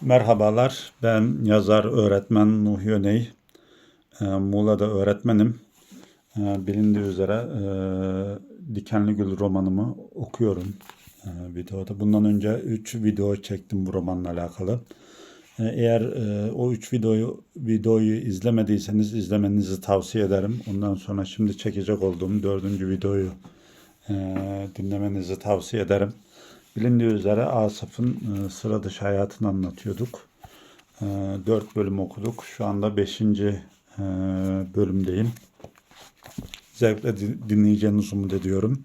Merhabalar, ben yazar öğretmen Nuh Yöney. Ee, Muğla'da öğretmenim. Ee, Bilindiği üzere e, Dikenli Gül romanımı okuyorum e, videoda. Bundan önce 3 video çektim bu romanla alakalı. Ee, Eğer e, o 3 videoyu videoyu izlemediyseniz izlemenizi tavsiye ederim. Ondan sonra şimdi çekecek olduğum 4. videoyu e, dinlemenizi tavsiye ederim. Bilindiği üzere Asaf'ın e, sıra dışı hayatını anlatıyorduk. E, 4 bölüm okuduk. Şu anda 5. bölümdeyim. Zevkle di- dinleyeceğinizi umut ediyorum.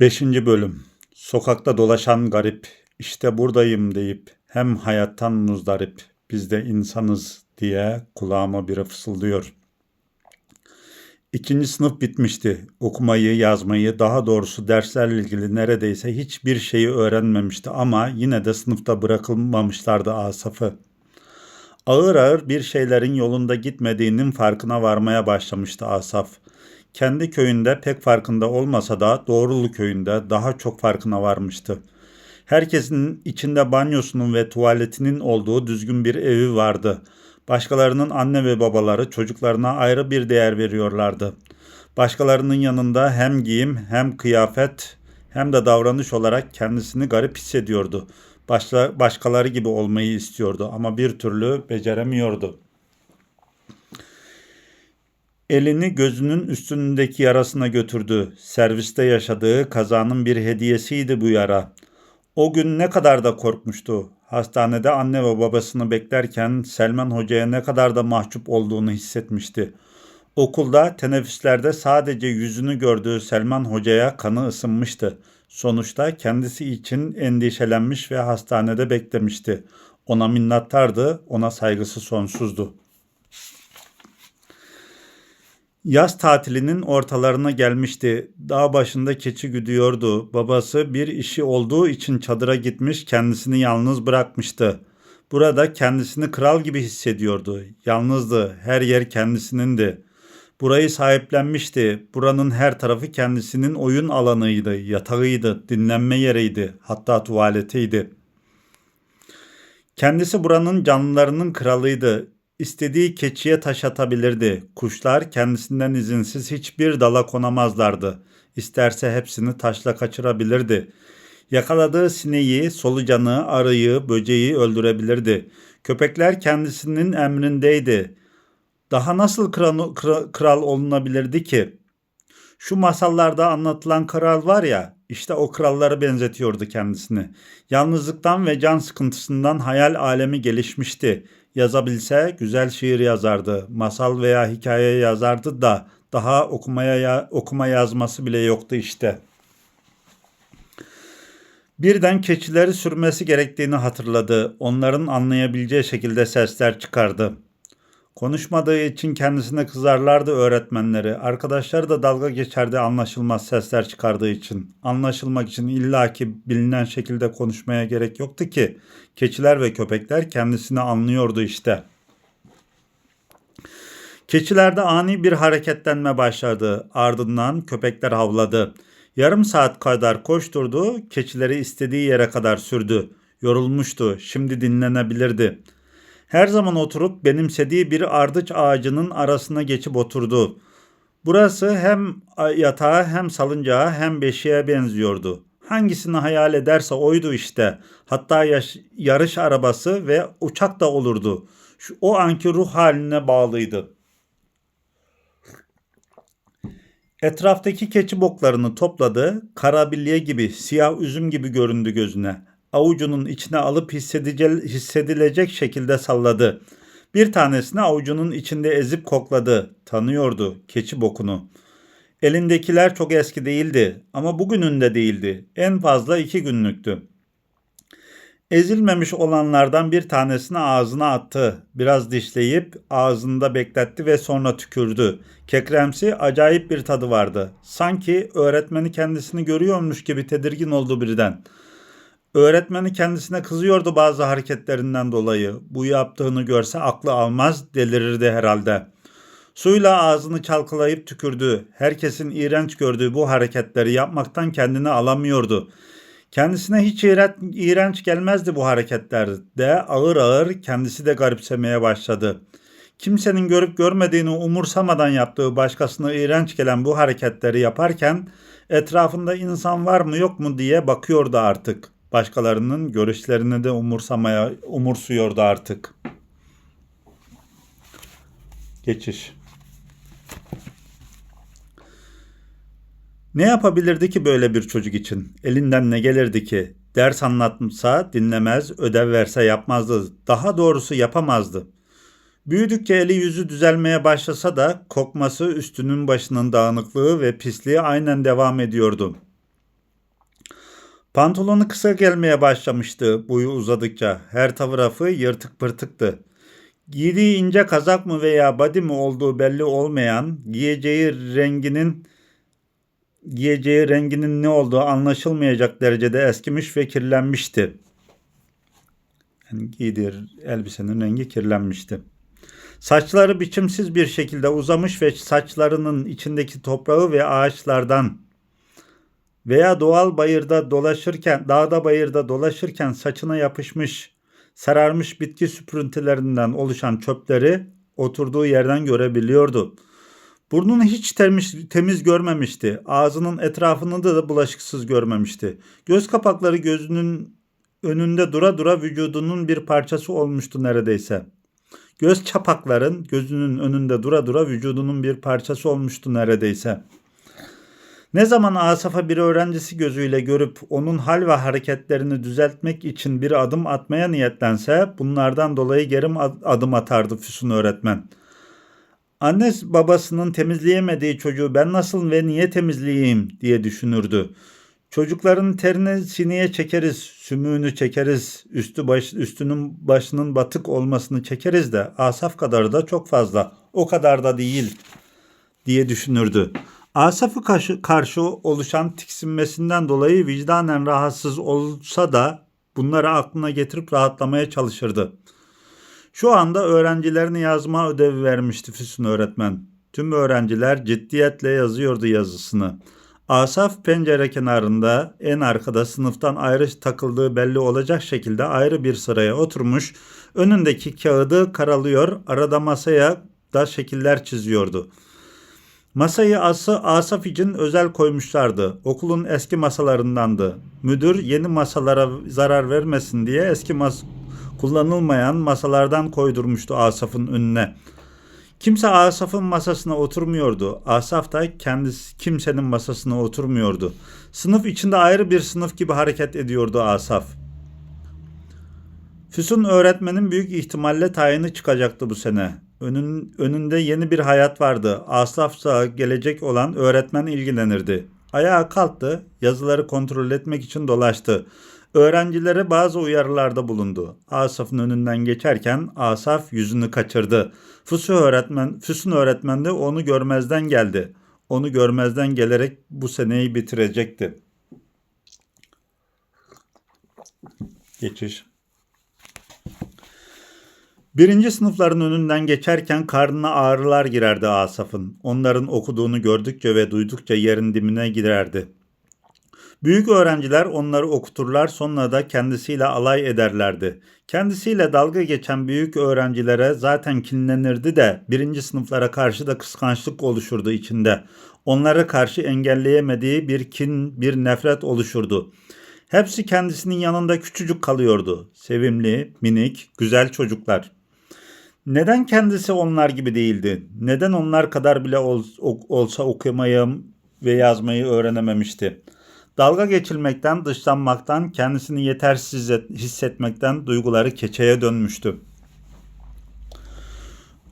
5. bölüm. Sokakta dolaşan garip, işte buradayım deyip hem hayattan muzdarip, biz de insanız diye kulağıma biri fısıldıyor. İkinci sınıf bitmişti. Okumayı, yazmayı, daha doğrusu derslerle ilgili neredeyse hiçbir şeyi öğrenmemişti ama yine de sınıfta bırakılmamışlardı Asaf'ı. Ağır ağır bir şeylerin yolunda gitmediğinin farkına varmaya başlamıştı Asaf. Kendi köyünde pek farkında olmasa da Doğrulu köyünde daha çok farkına varmıştı. Herkesin içinde banyosunun ve tuvaletinin olduğu düzgün bir evi vardı. Başkalarının anne ve babaları çocuklarına ayrı bir değer veriyorlardı. Başkalarının yanında hem giyim hem kıyafet hem de davranış olarak kendisini garip hissediyordu. Başla, başkaları gibi olmayı istiyordu ama bir türlü beceremiyordu. Elini gözünün üstündeki yarasına götürdü. Serviste yaşadığı kazanın bir hediyesiydi bu yara. O gün ne kadar da korkmuştu. Hastanede anne ve babasını beklerken Selman Hoca'ya ne kadar da mahcup olduğunu hissetmişti. Okulda teneffüslerde sadece yüzünü gördüğü Selman Hoca'ya kanı ısınmıştı. Sonuçta kendisi için endişelenmiş ve hastanede beklemişti. Ona minnettardı, ona saygısı sonsuzdu. Yaz tatilinin ortalarına gelmişti. Dağ başında keçi güdüyordu. Babası bir işi olduğu için çadıra gitmiş, kendisini yalnız bırakmıştı. Burada kendisini kral gibi hissediyordu. Yalnızdı, her yer kendisinin Burayı sahiplenmişti. Buranın her tarafı kendisinin oyun alanıydı, yatağıydı, dinlenme yeriydi, hatta tuvaletiydi. Kendisi buranın canlılarının kralıydı. İstediği keçiye taş atabilirdi. Kuşlar kendisinden izinsiz hiçbir dala konamazlardı. İsterse hepsini taşla kaçırabilirdi. Yakaladığı sineği, solucanı, arıyı, böceği öldürebilirdi. Köpekler kendisinin emrindeydi. Daha nasıl kral, kral, kral olunabilirdi ki? Şu masallarda anlatılan kral var ya, işte o krallara benzetiyordu kendisini. Yalnızlıktan ve can sıkıntısından hayal alemi gelişmişti. Yazabilse güzel şiir yazardı, masal veya hikaye yazardı da daha okumaya okuma yazması bile yoktu işte. Birden keçileri sürmesi gerektiğini hatırladı. Onların anlayabileceği şekilde sesler çıkardı. Konuşmadığı için kendisine kızarlardı öğretmenleri. Arkadaşları da dalga geçerdi anlaşılmaz sesler çıkardığı için. Anlaşılmak için illaki bilinen şekilde konuşmaya gerek yoktu ki. Keçiler ve köpekler kendisini anlıyordu işte. Keçilerde ani bir hareketlenme başladı. Ardından köpekler havladı. Yarım saat kadar koşturdu, keçileri istediği yere kadar sürdü. Yorulmuştu, şimdi dinlenebilirdi.'' Her zaman oturup benimsediği bir ardıç ağacının arasına geçip oturdu. Burası hem yatağa hem salıncağa hem beşiğe benziyordu. Hangisini hayal ederse oydu işte. Hatta yaş, yarış arabası ve uçak da olurdu. Şu, o anki ruh haline bağlıydı. Etraftaki keçi boklarını topladı. Karabilye gibi, siyah üzüm gibi göründü gözüne avucunun içine alıp hissedilecek şekilde salladı. Bir tanesini avucunun içinde ezip kokladı. Tanıyordu keçi bokunu. Elindekiler çok eski değildi ama bugünün de değildi. En fazla iki günlüktü. Ezilmemiş olanlardan bir tanesini ağzına attı. Biraz dişleyip ağzında bekletti ve sonra tükürdü. Kekremsi acayip bir tadı vardı. Sanki öğretmeni kendisini görüyormuş gibi tedirgin oldu birden.'' Öğretmeni kendisine kızıyordu bazı hareketlerinden dolayı. Bu yaptığını görse aklı almaz, delirirdi herhalde. Suyla ağzını çalkalayıp tükürdü. Herkesin iğrenç gördüğü bu hareketleri yapmaktan kendini alamıyordu. Kendisine hiç iğren- iğrenç gelmezdi bu hareketlerde. Ağır ağır kendisi de garipsemeye başladı. Kimsenin görüp görmediğini umursamadan yaptığı başkasına iğrenç gelen bu hareketleri yaparken etrafında insan var mı yok mu diye bakıyordu artık. Başkalarının görüşlerini de umursamaya umursuyordu artık. Geçiş. Ne yapabilirdi ki böyle bir çocuk için? Elinden ne gelirdi ki? Ders anlatsa dinlemez, ödev verse yapmazdı. Daha doğrusu yapamazdı. Büyüdükçe eli yüzü düzelmeye başlasa da kokması, üstünün başının dağınıklığı ve pisliği aynen devam ediyordu. Pantolonu kısa gelmeye başlamıştı boyu uzadıkça. Her tarafı yırtık pırtıktı. Giydiği ince kazak mı veya body mi olduğu belli olmayan, giyeceği renginin giyeceği renginin ne olduğu anlaşılmayacak derecede eskimiş ve kirlenmişti. Yani giydiği elbisenin rengi kirlenmişti. Saçları biçimsiz bir şekilde uzamış ve saçlarının içindeki toprağı ve ağaçlardan veya doğal bayırda dolaşırken, dağda bayırda dolaşırken saçına yapışmış, sararmış bitki süprüntülerinden oluşan çöpleri oturduğu yerden görebiliyordu. Burnunu hiç temiz, temiz görmemişti. Ağzının etrafını da bulaşıksız görmemişti. Göz kapakları gözünün önünde dura dura vücudunun bir parçası olmuştu neredeyse. Göz çapakların gözünün önünde dura dura vücudunun bir parçası olmuştu neredeyse. Ne zaman Asaf'a bir öğrencisi gözüyle görüp onun hal ve hareketlerini düzeltmek için bir adım atmaya niyetlense bunlardan dolayı geri adım atardı Füsun öğretmen. Anne babasının temizleyemediği çocuğu ben nasıl ve niye temizleyeyim diye düşünürdü. Çocukların terini sineye çekeriz, sümüğünü çekeriz, üstü baş, üstünün başının batık olmasını çekeriz de Asaf kadar da çok fazla, o kadar da değil diye düşünürdü. Asaf'ı karşı, karşı oluşan tiksinmesinden dolayı vicdanen rahatsız olsa da bunları aklına getirip rahatlamaya çalışırdı. Şu anda öğrencilerini yazma ödevi vermişti Füsun öğretmen. Tüm öğrenciler ciddiyetle yazıyordu yazısını. Asaf pencere kenarında en arkada sınıftan ayrı takıldığı belli olacak şekilde ayrı bir sıraya oturmuş, önündeki kağıdı karalıyor, arada masaya da şekiller çiziyordu. Masayı ası Asaf için özel koymuşlardı. Okulun eski masalarındandı. Müdür yeni masalara zarar vermesin diye eski mas kullanılmayan masalardan koydurmuştu Asaf'ın önüne. Kimse Asaf'ın masasına oturmuyordu. Asaf da kendisi kimsenin masasına oturmuyordu. Sınıf içinde ayrı bir sınıf gibi hareket ediyordu Asaf. Füsun öğretmenin büyük ihtimalle tayini çıkacaktı bu sene. Önün, önünde yeni bir hayat vardı. Asaf'sa gelecek olan öğretmen ilgilenirdi. Ayağa kalktı, yazıları kontrol etmek için dolaştı. Öğrencilere bazı uyarılarda bulundu. Asaf'ın önünden geçerken Asaf yüzünü kaçırdı. Füsun öğretmen, Füsun öğretmen de onu görmezden geldi. Onu görmezden gelerek bu seneyi bitirecekti. Geçiş. Birinci sınıfların önünden geçerken karnına ağrılar girerdi Asaf'ın. Onların okuduğunu gördükçe ve duydukça yerin dibine girerdi. Büyük öğrenciler onları okuturlar sonra da kendisiyle alay ederlerdi. Kendisiyle dalga geçen büyük öğrencilere zaten kinlenirdi de birinci sınıflara karşı da kıskançlık oluşurdu içinde. Onlara karşı engelleyemediği bir kin, bir nefret oluşurdu. Hepsi kendisinin yanında küçücük kalıyordu. Sevimli, minik, güzel çocuklar. Neden kendisi onlar gibi değildi? Neden onlar kadar bile ol, olsa okumayı ve yazmayı öğrenememişti? Dalga geçilmekten, dışlanmaktan, kendisini yetersiz hissetmekten duyguları keçeye dönmüştü.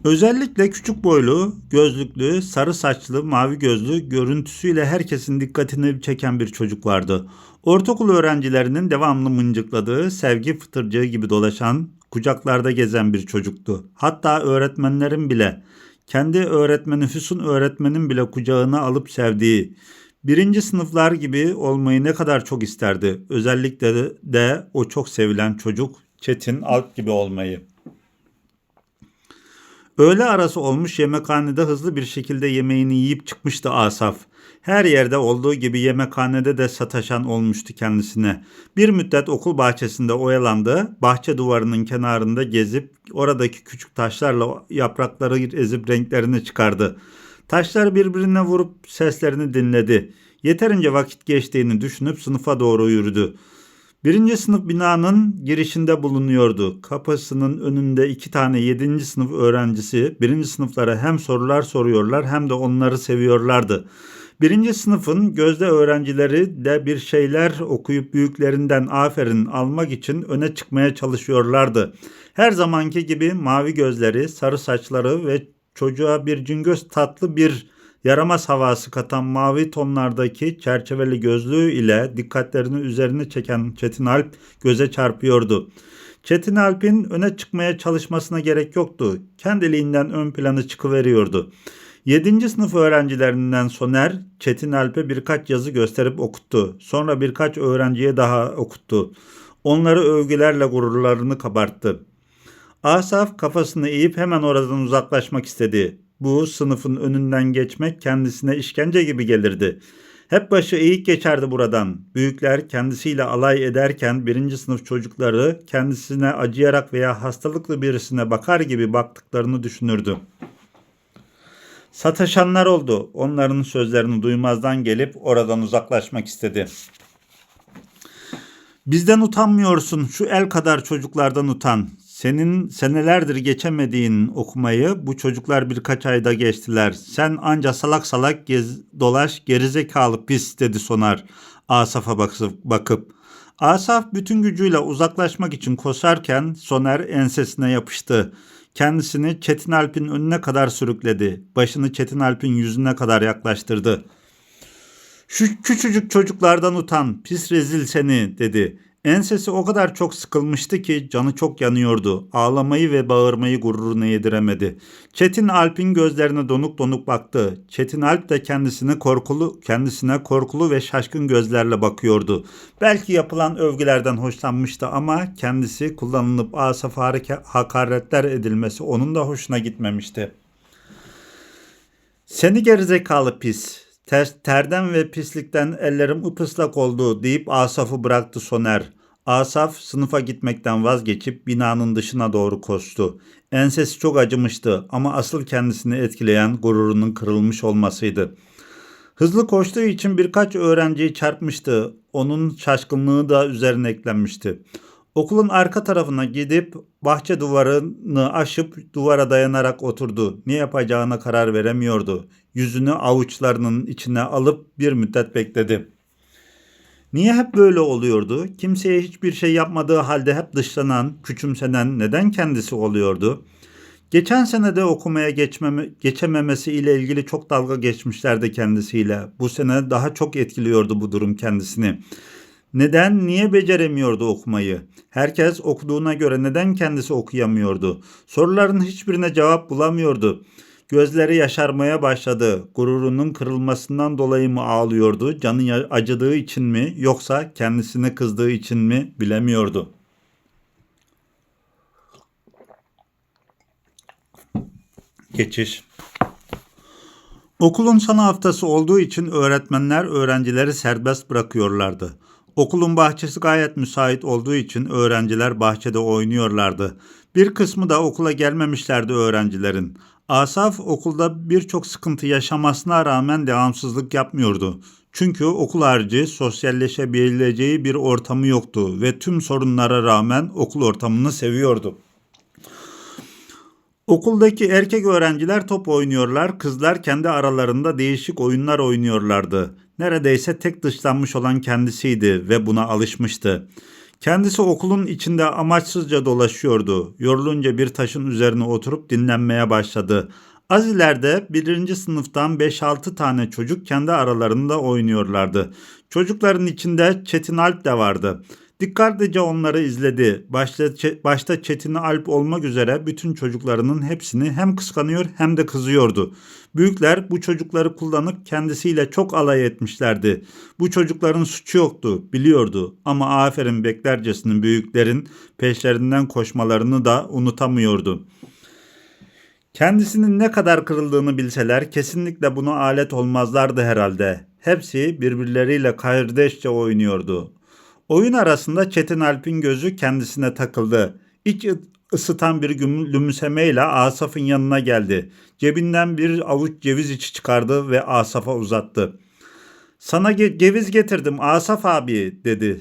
Özellikle küçük boylu, gözlüklü, sarı saçlı, mavi gözlü, görüntüsüyle herkesin dikkatini çeken bir çocuk vardı. Ortaokul öğrencilerinin devamlı mıncıkladığı, sevgi fıtırcığı gibi dolaşan, kucaklarda gezen bir çocuktu. Hatta öğretmenlerin bile, kendi öğretmeni Füsun öğretmenin bile kucağına alıp sevdiği, birinci sınıflar gibi olmayı ne kadar çok isterdi. Özellikle de, de o çok sevilen çocuk Çetin Alp gibi olmayı. Öğle arası olmuş yemekhanede hızlı bir şekilde yemeğini yiyip çıkmıştı Asaf. Her yerde olduğu gibi yemekhanede de sataşan olmuştu kendisine. Bir müddet okul bahçesinde oyalandı. Bahçe duvarının kenarında gezip oradaki küçük taşlarla yaprakları ezip renklerini çıkardı. Taşlar birbirine vurup seslerini dinledi. Yeterince vakit geçtiğini düşünüp sınıfa doğru yürüdü. Birinci sınıf binanın girişinde bulunuyordu. Kapısının önünde iki tane yedinci sınıf öğrencisi birinci sınıflara hem sorular soruyorlar hem de onları seviyorlardı. Birinci sınıfın gözde öğrencileri de bir şeyler okuyup büyüklerinden aferin almak için öne çıkmaya çalışıyorlardı. Her zamanki gibi mavi gözleri, sarı saçları ve çocuğa bir cingöz tatlı bir yaramaz havası katan mavi tonlardaki çerçeveli gözlüğü ile dikkatlerini üzerine çeken Çetin Alp göze çarpıyordu. Çetin Alp'in öne çıkmaya çalışmasına gerek yoktu. Kendiliğinden ön planı çıkıveriyordu. 7. sınıf öğrencilerinden Soner, Çetin Alp'e birkaç yazı gösterip okuttu. Sonra birkaç öğrenciye daha okuttu. Onları övgülerle gururlarını kabarttı. Asaf kafasını eğip hemen oradan uzaklaşmak istedi. Bu sınıfın önünden geçmek kendisine işkence gibi gelirdi. Hep başı eğik geçerdi buradan. Büyükler kendisiyle alay ederken birinci sınıf çocukları kendisine acıyarak veya hastalıklı birisine bakar gibi baktıklarını düşünürdü. Sataşanlar oldu. Onların sözlerini duymazdan gelip oradan uzaklaşmak istedi. Bizden utanmıyorsun. Şu el kadar çocuklardan utan. Senin senelerdir geçemediğin okumayı bu çocuklar birkaç ayda geçtiler. Sen anca salak salak gez, dolaş gerizekalı pis dedi Sonar Asaf'a bakıp. Asaf bütün gücüyle uzaklaşmak için koşarken Soner ensesine yapıştı. Kendisini Çetin Alp'in önüne kadar sürükledi. Başını Çetin Alp'in yüzüne kadar yaklaştırdı. Şu küçücük çocuklardan utan, pis rezil seni dedi. Ensesi o kadar çok sıkılmıştı ki canı çok yanıyordu. Ağlamayı ve bağırmayı gururuna yediremedi. Çetin Alp'in gözlerine donuk donuk baktı. Çetin Alp de kendisine korkulu, kendisine korkulu ve şaşkın gözlerle bakıyordu. Belki yapılan övgülerden hoşlanmıştı ama kendisi kullanılıp asaf hakaretler edilmesi onun da hoşuna gitmemişti. Seni gerizekalı pis, Ter, terden ve pislikten ellerim ıpıslak oldu deyip Asaf'ı bıraktı Soner. Asaf sınıfa gitmekten vazgeçip binanın dışına doğru koştu. Ensesi çok acımıştı ama asıl kendisini etkileyen gururunun kırılmış olmasıydı. Hızlı koştuğu için birkaç öğrenciyi çarpmıştı. Onun şaşkınlığı da üzerine eklenmişti. Okulun arka tarafına gidip bahçe duvarını aşıp duvara dayanarak oturdu. Ne yapacağına karar veremiyordu. Yüzünü avuçlarının içine alıp bir müddet bekledi. Niye hep böyle oluyordu? Kimseye hiçbir şey yapmadığı halde hep dışlanan, küçümsenen neden kendisi oluyordu? Geçen sene de okumaya geçmeme, geçememesi ile ilgili çok dalga geçmişlerdi kendisiyle. Bu sene daha çok etkiliyordu bu durum kendisini. Neden, niye beceremiyordu okumayı? Herkes okuduğuna göre neden kendisi okuyamıyordu? Soruların hiçbirine cevap bulamıyordu. Gözleri yaşarmaya başladı. Gururunun kırılmasından dolayı mı ağlıyordu? Canı acıdığı için mi yoksa kendisine kızdığı için mi bilemiyordu. Geçiş Okulun son haftası olduğu için öğretmenler öğrencileri serbest bırakıyorlardı. Okulun bahçesi gayet müsait olduğu için öğrenciler bahçede oynuyorlardı. Bir kısmı da okula gelmemişlerdi öğrencilerin. Asaf okulda birçok sıkıntı yaşamasına rağmen devamsızlık yapmıyordu. Çünkü okul harici sosyalleşebileceği bir ortamı yoktu ve tüm sorunlara rağmen okul ortamını seviyordu. Okuldaki erkek öğrenciler top oynuyorlar, kızlar kendi aralarında değişik oyunlar oynuyorlardı. Neredeyse tek dışlanmış olan kendisiydi ve buna alışmıştı. Kendisi okulun içinde amaçsızca dolaşıyordu. Yorulunca bir taşın üzerine oturup dinlenmeye başladı. Az ileride birinci sınıftan 5-6 tane çocuk kendi aralarında oynuyorlardı. Çocukların içinde Çetin Alp de vardı. Dikkatlice onları izledi. Başta, başta Çetin Alp olmak üzere bütün çocuklarının hepsini hem kıskanıyor hem de kızıyordu. Büyükler bu çocukları kullanıp kendisiyle çok alay etmişlerdi. Bu çocukların suçu yoktu, biliyordu ama aferin beklercesinin büyüklerin peşlerinden koşmalarını da unutamıyordu. Kendisinin ne kadar kırıldığını bilseler kesinlikle buna alet olmazlardı herhalde. Hepsi birbirleriyle kardeşçe oynuyordu. Oyun arasında Çetin Alp'in gözü kendisine takıldı. İç ısıtan bir gülümsemeyle Asaf'ın yanına geldi. Cebinden bir avuç ceviz içi çıkardı ve Asaf'a uzattı. Sana ge- ceviz getirdim Asaf abi dedi.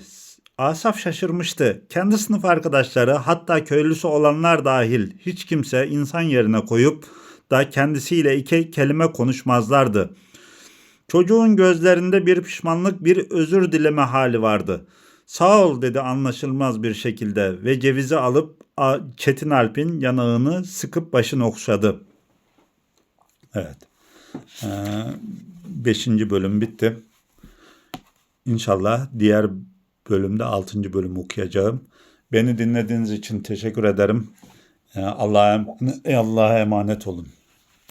Asaf şaşırmıştı. Kendi sınıf arkadaşları hatta köylüsü olanlar dahil hiç kimse insan yerine koyup da kendisiyle iki kelime konuşmazlardı. Çocuğun gözlerinde bir pişmanlık, bir özür dileme hali vardı. Sağ ol dedi anlaşılmaz bir şekilde ve cevizi alıp Çetin Alp'in yanağını sıkıp başını okşadı. Evet. Ee, beşinci bölüm bitti. İnşallah diğer bölümde altıncı bölüm okuyacağım. Beni dinlediğiniz için teşekkür ederim. Ee, Allah'a Allah'a emanet olun.